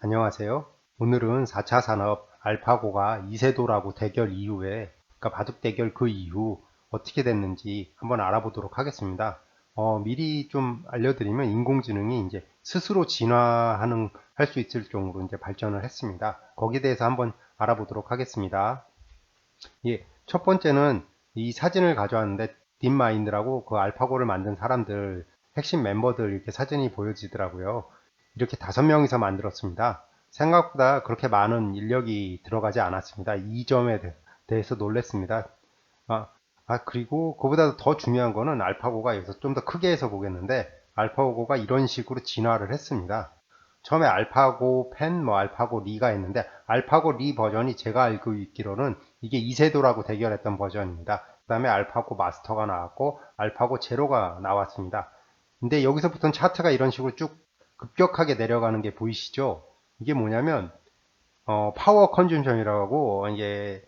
안녕하세요. 오늘은 4차 산업 알파고가 이세도라고 대결 이후에, 그러니까 바둑 대결 그 이후 어떻게 됐는지 한번 알아보도록 하겠습니다. 어, 미리 좀 알려드리면 인공지능이 이제 스스로 진화하는, 할 수 있을 정도로 이제 발전을 했습니다. 거기에 대해서 한번 알아보도록 하겠습니다. 예, 첫 번째는 이 사진을 가져왔는데 딥마인드라고 그 알파고를 만든 사람들 핵심 멤버들 이렇게 사진이 보여지더라고요. 이렇게 다섯 명이서 만들었습니다. 생각보다 그렇게 많은 인력이 들어가지 않았습니다. 이 점에 대- 대해서 놀랬습니다. 아, 아, 그리고 그보다 더 중요한 거는 알파고가 여기서 좀 더 크게 해서 보겠는데 알파고가 이런 식으로 진화를 했습니다. 처음에 알파고 펜, 뭐 알파고 리가 있는데 알파고 리 버전이 제가 알고 있기로는 이게 이세도라고 대결했던 버전입니다. 그 다음에 알파고 마스터가 나왔고 알파고 제로가 나왔습니다. 근데 여기서부터는 차트가 이런 식으로 쭉 급격하게 내려가는 게 보이시죠? 이게 뭐냐면 어, 파워 컨줌션이라고 이게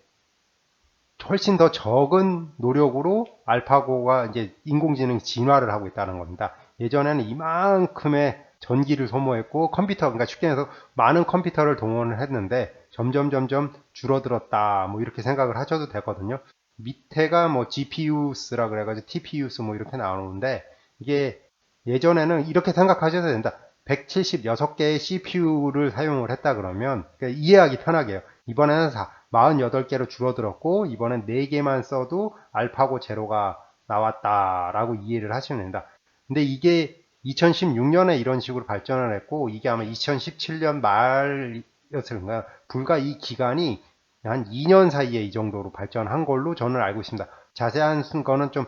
훨씬 더 적은 노력으로 알파고가 이제 인공지능 진화를 하고 있다는 겁니다. 예전에는 이만큼의 전기를 소모했고 컴퓨터 그러니까 쉽게 해서 많은 컴퓨터를 동원을 했는데 점점 점점 줄어들었다 뭐 이렇게 생각을 하셔도 되거든요. 밑에가 뭐 GPUs라 그래가지고 TPUs 뭐 이렇게 나오는데 이게 예전에는 이렇게 생각하셔도 된다. 176개의 CPU를 사용을 했다 그러면 그러니까 이해하기 편하게 해요. 이번에는 48개로 줄어들었고 이번엔 4개만 써도 알파고 제로가 나왔다라고 이해를 하시면 된다. 근데 이게 2016년에 이런 식으로 발전을 했고 이게 아마 2017년 말이었을까 불과 이 기간이 한 2년 사이에 이 정도로 발전한 걸로 저는 알고 있습니다. 자세한 거는 좀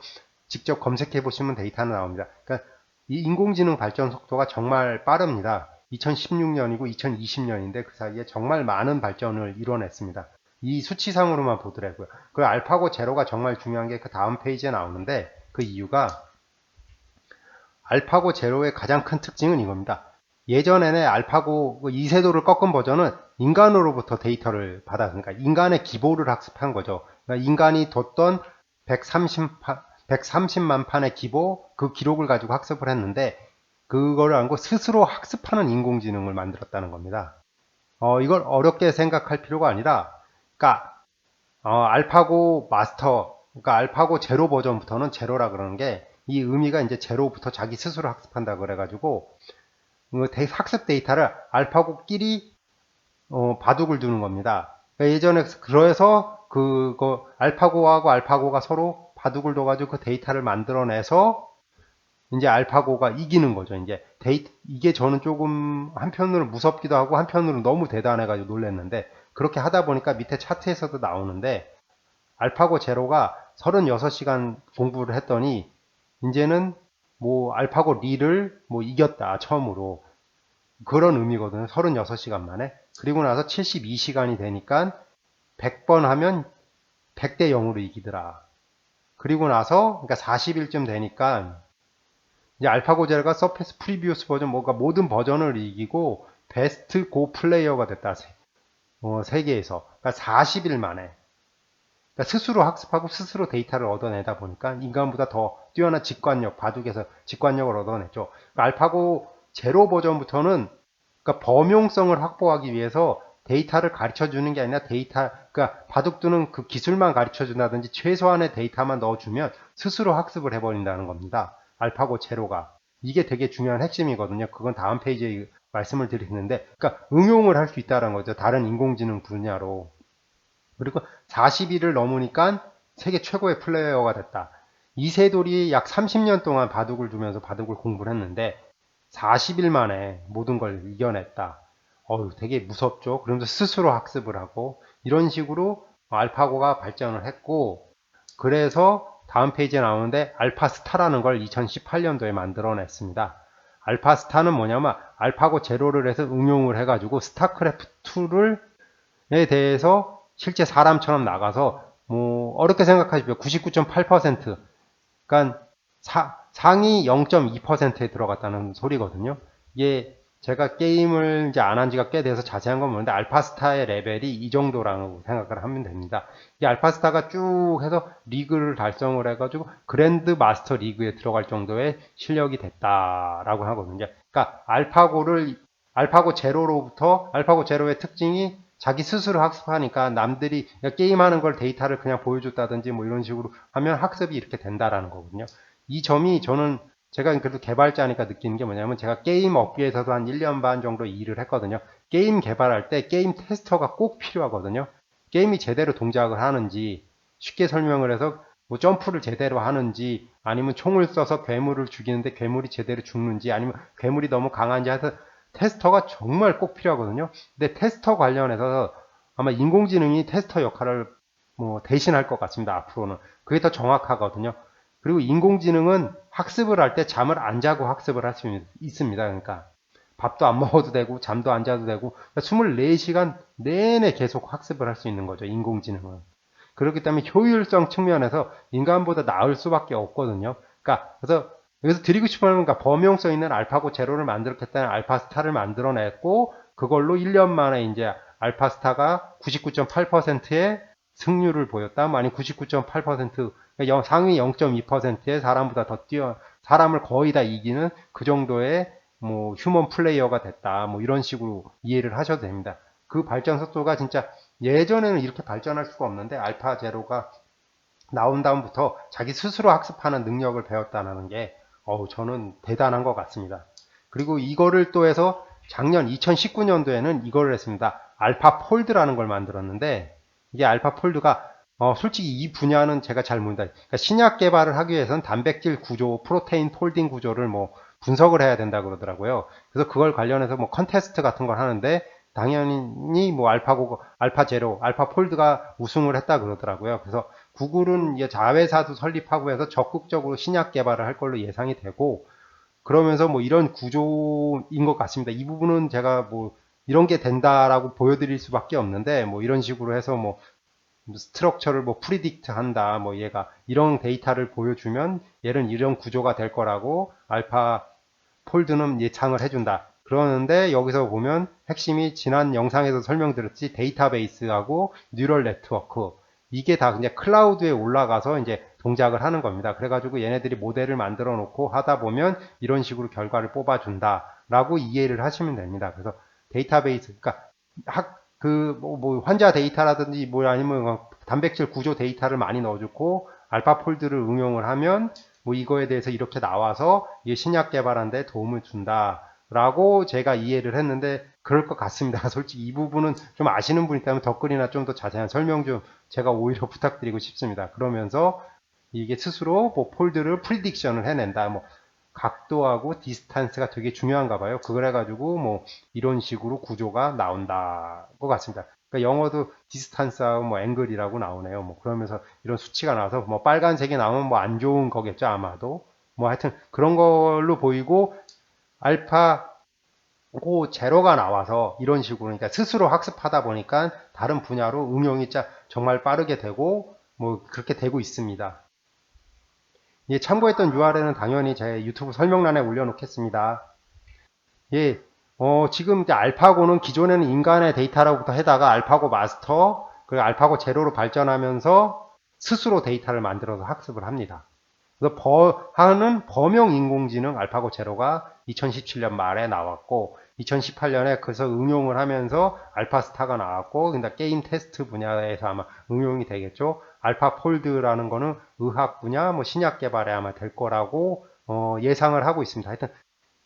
직접 검색해 보시면 데이터는 나옵니다. 그러니까 이 인공지능 발전 속도가 정말 빠릅니다. 2016년이고 2020년인데 그 사이에 정말 많은 발전을 이뤄냈습니다. 이 수치상으로만 보더라고요. 그 알파고 제로가 정말 중요한 게 그 다음 페이지에 나오는데 그 이유가 알파고 제로의 가장 큰 특징은 이겁니다. 예전에는 알파고 그 이세도를 꺾은 버전은 인간으로부터 데이터를 받아, 그러니까 인간의 기보를 학습한 거죠. 그러니까 인간이 뒀던 130, 130만 판의 기보, 그 기록을 가지고 학습을 했는데, 그걸 알고 스스로 학습하는 인공지능을 만들었다는 겁니다. 어, 이걸 어렵게 생각할 필요가 아니라, 그러니까, 어, 알파고 마스터, 그러니까 알파고 제로 버전부터는 제로라 그러는 게, 이 의미가 이제 제로부터 자기 스스로 학습한다 그래가지고 그 데- 학습 데이터를 알파고끼리 어, 바둑을 두는 겁니다. 그러니까 예전에 그래서 그거 알파고하고 알파고가 서로 바둑을 둬가지고 그 데이터를 만들어내서 이제 알파고가 이기는 거죠. 이제 데이 이게 저는 조금 한편으로 무섭기도 하고 한편으로 너무 대단해가지고 놀랐는데 그렇게 하다 보니까 밑에 차트에서도 나오는데 알파고 제로가 36시간 공부를 했더니 이제는 뭐 알파고 리를 뭐 이겼다 처음으로. 그런 의미거든요. 36시간 만에. 그리고 나서 72시간이 되니까 100번 하면 100대 0으로 이기더라 그리고 나서 그러니까 40일쯤 되니까 이제 알파고 제로가 서페스 프리비우스 버전 뭔가 모든 버전을 이기고 베스트 고 플레이어가 됐다 세, 어, 세계에서 그러니까 40일 만에 그러니까 스스로 학습하고 스스로 데이터를 얻어내다 보니까 인간보다 더 뛰어난 직관력, 바둑에서 직관력을 얻어냈죠. 그러니까 알파고 제로 버전부터는 그러니까 범용성을 확보하기 위해서 데이터를 가르쳐 주는 게 아니라 데이터, 그러니까 바둑 두는 그 기술만 가르쳐 준다든지 최소한의 데이터만 넣어주면 스스로 학습을 해버린다는 겁니다. 알파고 제로가. 이게 되게 중요한 핵심이거든요. 그건 다음 페이지에 말씀을 드리는데, 그러니까 응용을 할 수 있다는 거죠. 다른 인공지능 분야로. 그리고 40일을 넘으니까 세계 최고의 플레이어가 됐다. 이세돌이 약 30년 동안 바둑을 두면서 바둑을 공부를 했는데 40일 만에 모든 걸 이겨냈다. 어휴, 되게 무섭죠. 그러면서 스스로 학습을 하고 이런 식으로 알파고가 발전을 했고 그래서 다음 페이지에 나오는데 알파스타라는 걸 2018년도에 만들어냈습니다. 알파스타는 뭐냐면 알파고 제로를 해서 응용을 해가지고 스타크래프트2를 에 대해서 실제 사람처럼 나가서 뭐 어렵게 생각하시면 99.8% 그러니까 사- 상위 0.2%에 들어갔다는 소리거든요. 이게 제가 게임을 이제 안 한 지가 꽤 돼서 자세한 건 모르는데 알파스타의 레벨이 이 정도라고 생각을 하면 됩니다. 이 알파스타가 쭉 해서 리그를 달성을 해가지고 그랜드 마스터 리그에 들어갈 정도의 실력이 됐다라고 하거든요. 그러니까 알파고를 알파고 제로로부터 알파고 제로의 특징이 자기 스스로 학습하니까 남들이 게임하는 걸 데이터를 그냥 보여줬다든지 뭐 이런 식으로 하면 학습이 이렇게 된다라는 거거든요. 이 점이 저는 제가 그래도 개발자니까 느끼는 게 뭐냐면 제가 게임 업계에서도 한 1년 반 정도 일을 했거든요. 게임 개발할 때 게임 테스터가 꼭 필요하거든요. 게임이 제대로 동작을 하는지 쉽게 설명을 해서 뭐 점프를 제대로 하는지 아니면 총을 써서 괴물을 죽이는데 괴물이 제대로 죽는지 아니면 괴물이 너무 강한지 해서 테스터가 정말 꼭 필요하거든요. 근데 테스터 관련해서 아마 인공지능이 테스터 역할을 뭐 대신할 것 같습니다. 앞으로는 그게 더 정확하거든요. 그리고 인공지능은 학습을 할 때 잠을 안 자고 학습을 할 수 있습니다. 그러니까 밥도 안 먹어도 되고 잠도 안 자도 되고 24시간 내내 계속 학습을 할 수 있는 거죠. 인공지능은. 그렇기 때문에 효율성 측면에서 인간보다 나을 수밖에 없거든요. 그러니까 그래서 여기서 드리고 싶은 건 그러니까 범용성 있는 알파고 제로를 만들었겠다는 알파스타를 만들어냈고 그걸로 1년 만에 이제 알파스타가 99.8%의 승률을 보였다. 뭐 아니 99.8% 그러니까 상위 0.2%의 사람보다 더 뛰어 사람을 거의 다 이기는 그 정도의 뭐 휴먼 플레이어가 됐다. 뭐 이런 식으로 이해를 하셔도 됩니다. 그 발전 속도가 진짜 예전에는 이렇게 발전할 수가 없는데 알파 제로가 나온 다음부터 자기 스스로 학습하는 능력을 배웠다는 게 어우 저는 대단한 것 같습니다. 그리고 이거를 또 해서 작년 2019년도에는 이거를 했습니다. 알파 폴드라는 걸 만들었는데 이게 알파 폴드가 어, 솔직히 이 분야는 제가 잘 모른다. 그러니까 신약 개발을 하기 위해서는 단백질 구조, 프로테인 폴딩 구조를 뭐 분석을 해야 된다 그러더라고요. 그래서 그걸 관련해서 뭐 컨테스트 같은 걸 하는데 당연히 뭐 알파고, 알파 제로, 알파 폴드가 우승을 했다 그러더라고요. 그래서 구글은 이제 자회사도 설립하고 해서 적극적으로 신약 개발을 할 걸로 예상이 되고 그러면서 뭐 이런 구조인 것 같습니다. 이 부분은 제가 뭐 이런 게 된다라고 보여드릴 수밖에 없는데 뭐 이런 식으로 해서 뭐 스트럭처를 뭐 프리딕트 한다 뭐 얘가 이런 데이터를 보여주면 얘는 이런 구조가 될 거라고 알파 폴드는 예상을 해준다 그러는데 여기서 보면 핵심이 지난 영상에서 설명드렸지 데이터베이스하고 뉴럴 네트워크 이게 다 이제 클라우드에 올라가서 이제 동작을 하는 겁니다. 그래가지고 얘네들이 모델을 만들어 놓고 하다 보면 이런 식으로 결과를 뽑아준다 라고 이해를 하시면 됩니다. 그래서 데이터베이스, 그러니까 학, 그, 뭐, 뭐 환자 데이터라든지 뭐 아니면 단백질 구조 데이터를 많이 넣어주고 알파 폴드를 응용을 하면 뭐 이거에 대해서 이렇게 나와서 이게 신약 개발하는데 도움을 준다. 라고 제가 이해를 했는데 그럴 것 같습니다. 솔직히 이 부분은 좀 아시는 분 있다면 덧글이나 좀 더 자세한 설명 좀 제가 오히려 부탁드리고 싶습니다. 그러면서 이게 스스로 뭐 폴드를 프리딕션을 해낸다. 뭐 각도하고 디스탄스가 되게 중요한가 봐요. 그걸 해가지고 뭐 이런 식으로 구조가 나온다 것 같습니다. 그러니까 영어도 디스탄스하고 뭐 앵글이라고 나오네요. 뭐 그러면서 이런 수치가 나와서 뭐 빨간색이 나오면 뭐 안 좋은 거겠죠 아마도. 뭐 하여튼 그런 걸로 보이고 알파 고 제로가 나와서 이런 식으로 그러니까 스스로 학습하다 보니까 다른 분야로 응용이 정말 빠르게 되고 뭐 그렇게 되고 있습니다. 예, 참고했던 URL은 당연히 제 유튜브 설명란에 올려놓겠습니다. 예, 어, 지금 알파고는 기존에는 인간의 데이터로부터 해다가 알파고 마스터, 그리고 알파고 제로로 발전하면서 스스로 데이터를 만들어서 학습을 합니다. 그래서 버, 하는 범용 인공지능 알파고 제로가 2017년 말에 나왔고, 2018년에 그래서 응용을 하면서 알파스타가 나왔고, 근데 게임 테스트 분야에서 아마 응용이 되겠죠. 알파 폴드라는 거는 의학 분야, 뭐 신약 개발에 아마 될 거라고 어, 예상을 하고 있습니다. 하여튼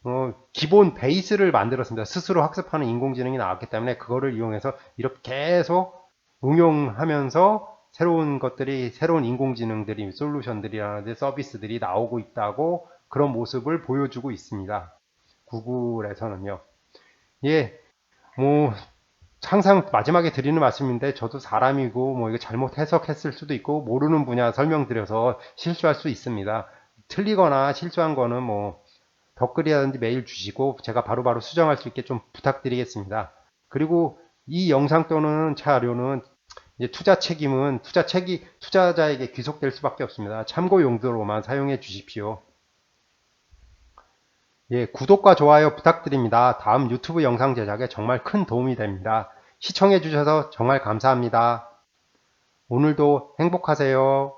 어, 기본 베이스를 만들었습니다. 스스로 학습하는 인공지능이 나왔기 때문에 그거를 이용해서 이렇게 계속 응용하면서 새로운 것들이 새로운 인공지능들이 솔루션들이라든지 서비스들이 나오고 있다고 그런 모습을 보여주고 있습니다. 구글에서는요. 예, 뭐 항상 마지막에 드리는 말씀인데 저도 사람이고 뭐 이거 잘못 해석했을 수도 있고 모르는 분야 설명드려서 실수할 수 있습니다. 틀리거나 실수한 거는 뭐 댓글이라든지 메일 주시고 제가 바로바로 바로 수정할 수 있게 좀 부탁드리겠습니다. 그리고 이 영상 또는 자료는 투자 책임은 투자 책이 투자자에게 귀속될 수밖에 없습니다. 참고 용도로만 사용해 주십시오. 예, 구독과 좋아요 부탁드립니다. 다음 유튜브 영상 제작에 정말 큰 도움이 됩니다. 시청해 주셔서 정말 감사합니다. 오늘도 행복하세요.